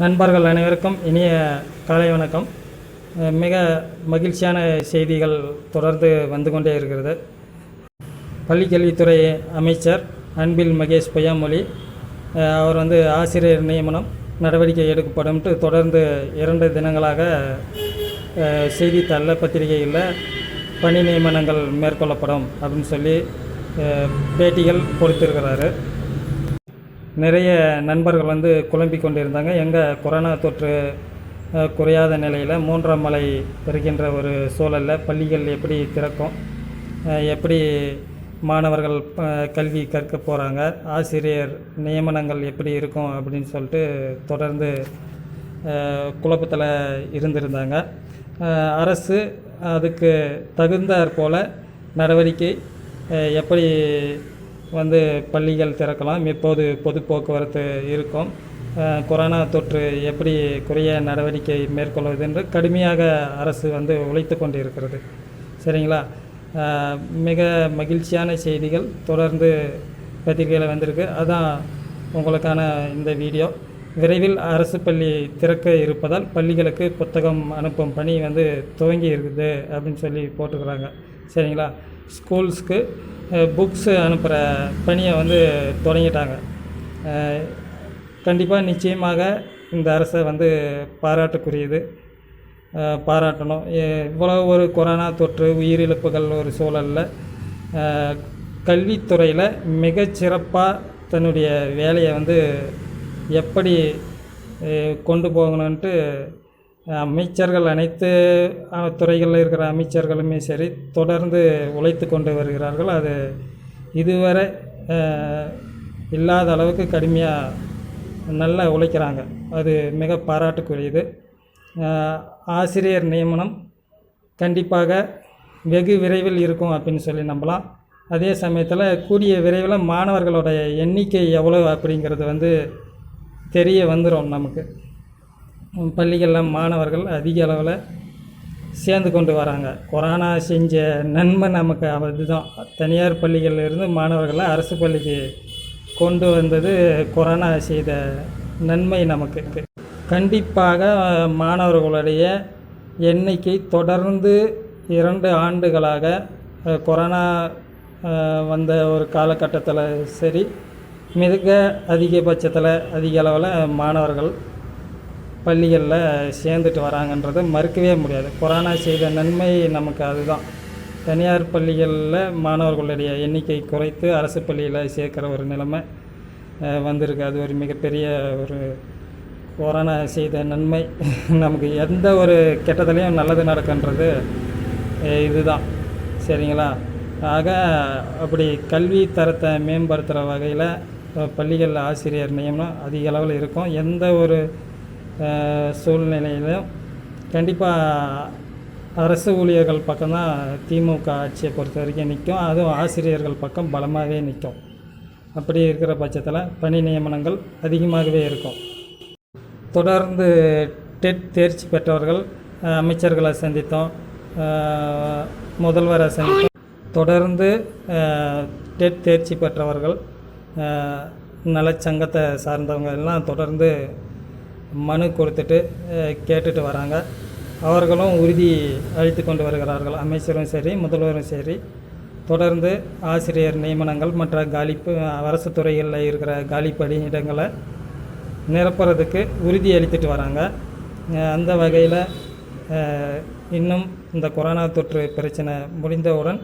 நண்பர்கள் அனைவருக்கும் இனிய காலை வணக்கம். மிக மகிழ்ச்சியான செய்திகள் தொடர்ந்து வந்து கொண்டே இருக்கிறது. பள்ளிக்கல்வித்துறை அமைச்சர் அன்பில் மகேஷ் பொய்யாமொழி அவர் வந்து ஆசிரியர் நியமனம் நடவடிக்கை எடுக்கப்படும்ட்டு தொடர்ந்து இரண்டு தினங்களாக செய்தித்தாளில் பத்திரிகைகளில் பணி நியமனங்கள் மேற்கொள்ளப்படும் அப்படின்னு சொல்லி பேட்டிகள் கொடுத்திருக்கிறாரு. நிறைய நண்பர்கள் வந்து குழம்பிக் கொண்டிருந்தாங்க. எங்கே கொரோனா தொற்று குறையாத நிலையில் மூன்றாம் மலை வருகின்ற ஒரு சூழலில் பள்ளிகள் எப்படி திறக்கும் எப்படி மாணவர்கள் கல்வி கற்க போகிறாங்க ஆசிரியர் நியமனங்கள் எப்படி இருக்கும் அப்படின்னு சொல்லிட்டு தொடர்ந்து குழப்பத்தில் இருந்திருந்தாங்க. அரசு அதுக்கு தகுந்தாற் போல நடவடிக்கை எப்படி வந்து பள்ளிகள் திறக்கலாம். இப்போது பொது போக்குவரத்து இருக்கும். கொரோனா தொற்று எப்படி குறைய நடவடிக்கை மேற்கொள்வது என்று கடுமையாக அரசு வந்து உழைத்து கொண்டு இருக்கிறது சரிங்களா மிக மகிழ்ச்சியான செய்திகள் தொடர்ந்து பத்திரிகையில் வந்திருக்கு. அதான் உங்களுக்கான இந்த வீடியோ. விரைவில் அரசு பள்ளி திறக்க இருப்பதால் பள்ளிகளுக்கு புத்தகம் அனுப்பும் பணி வந்து துவங்கி இருக்குது அப்படின்னு சொல்லி போட்டுக்கிறாங்க. சரிங்களா? ஸ்கூல்ஸ்க்கு புக்ஸு அனுப்புகிற பணியை வந்து தொடங்கிட்டாங்க. கண்டிப்பாக நிச்சயமாக இந்த அரசை வந்து பாராட்டுக்குரியது. பாராட்டணும். இவ்வளோ ஒரு கொரோனா தொற்று உயிரிழப்புகள் ஒரு சூழலில் கல்வித்துறையில் மிகச்சிறப்பாக தன்னுடைய வேலையை வந்து எப்படி கொண்டு போகணுன்ட்டு அமைச்சர்கள் அனைத்து துறைகளில் இருக்கிற அமைச்சர்களுமே சரி தொடர்ந்து உழைத்து கொண்டு வருகிறார்கள். அது இதுவரை இல்லாத அளவுக்கு கடுமையாக நல்லா உழைக்கிறாங்க. அது மிக பாராட்டுக்குரியது. ஆசிரியர் நியமனம் கண்டிப்பாக வெகு விரைவில் இருக்கும் அப்படின்னு சொல்லி நம்பலாம். அதே சமயத்தில் கூடிய விரைவில் மாணவர்களுடைய எண்ணிக்கை எவ்வளோ அப்படிங்கிறது வந்து தெரிய வந்துடும் நமக்கு. பள்ளிகளில் மாணவர்கள் அதிக அளவில் சேர்ந்து கொண்டு வராங்க. கொரோனா செஞ்ச நன்மை நமக்கு அதுதான். தனியார் பள்ளிகளில் இருந்து மாணவர்களை அரசு பள்ளிக்கு கொண்டு வந்தது கொரோனா செய்த நன்மை நமக்கு. கண்டிப்பாக மாணவர்களுடைய எண்ணிக்கை தொடர்ந்து இரண்டு ஆண்டுகளாக கொரோனா வந்த ஒரு காலகட்டத்தில் சரி மிக அதிகபட்சத்தில் அதிக அளவில் மாணவர்கள் பள்ளிகளில் சேர்ந்துட்டு வராங்கன்றதை மறுக்கவே முடியாது. கொரோனா செய்த நன்மை நமக்கு அதுதான். தனியார் பள்ளிகளில் மாணவர்களுடைய எண்ணிக்கை குறைத்து அரசு பள்ளியில் சேர்க்குற ஒரு நிலைமை வந்திருக்கு. அது ஒரு மிகப்பெரிய ஒரு கொரோனா செய்த நன்மை. நமக்கு எந்த ஒரு கெட்டதுலேயும் நல்லது நடக்குன்றது இதுதான். சரிங்களா? ஆக அப்படி கல்வி தரத்தை மேம்படுத்துகிற வகையில் பள்ளிகளில் ஆசிரியர் நியமனம் அதிக அளவில் இருக்கும். எந்த ஒரு சூழ்நிலையிலும் கண்டிப்பாக அரசு ஊழியர்கள் பக்கம்தான் திமுக ஆட்சியை பொறுத்த வரைக்கும் நிற்கும் அதுவும் ஆசிரியர்கள் பக்கம் பலமாகவே நிற்கும் அப்படி இருக்கிற பட்சத்தில் பணி நியமனங்கள் அதிகமாகவே இருக்கும். தொடர்ந்து டெட் தேர்ச்சி பெற்றவர்கள் அமைச்சர்களை சந்தித்தோம். முதல்வரை சந்தித்தோம். தொடர்ந்து டெட் தேர்ச்சி பெற்றவர்கள் நலச்சங்கத்தை சார்ந்தவங்க எல்லாம் தொடர்ந்து மனு கொடுத்துட்டு கேட்டுட்டு வராங்க. அவர்களும் உறுதி அளித்து கொண்டு வருகிறார்கள். அமைச்சரும் சரி முதல்வரும் சரி. தொடர்ந்து ஆசிரியர் நியமனங்கள் மற்ற காலிப்பு அரசு துறைகளில் இருக்கிற காலிப்படி இடங்களை நிரப்புறதுக்கு உறுதி அளித்துட்டு வராங்க. அந்த வகையில் இன்னும் இந்த கொரோனா தொற்று பிரச்சனை முடிந்தவுடன்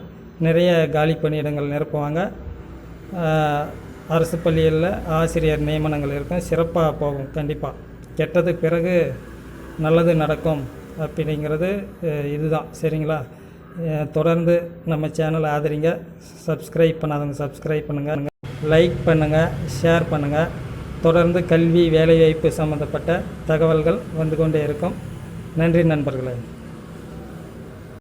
நிறைய காலி பணியிடங்கள் நிரப்புவாங்க. அரசு பள்ளிகளில் ஆசிரியர் நியமனங்கள் இருக்கும். சிறப்பாக போகும் கண்டிப்பாக கெட்டது பிறகு நல்லது நடக்கும் அப்படிங்கிறது இதுதான். சரிங்களா? தொடர்ந்து நம்ம சேனலை ஆதரிங்க. சப்ஸ்கிரைப் பண்ணாதவங்க சப்ஸ்கிரைப் பண்ணுங்கள் லைக் பண்ணுங்கள் ஷேர் பண்ணுங்கள் தொடர்ந்து கல்வி வேலைவாய்ப்பு சம்மந்தப்பட்ட தகவல்கள் வந்து கொண்டே இருக்கும். நன்றி நண்பர்களே.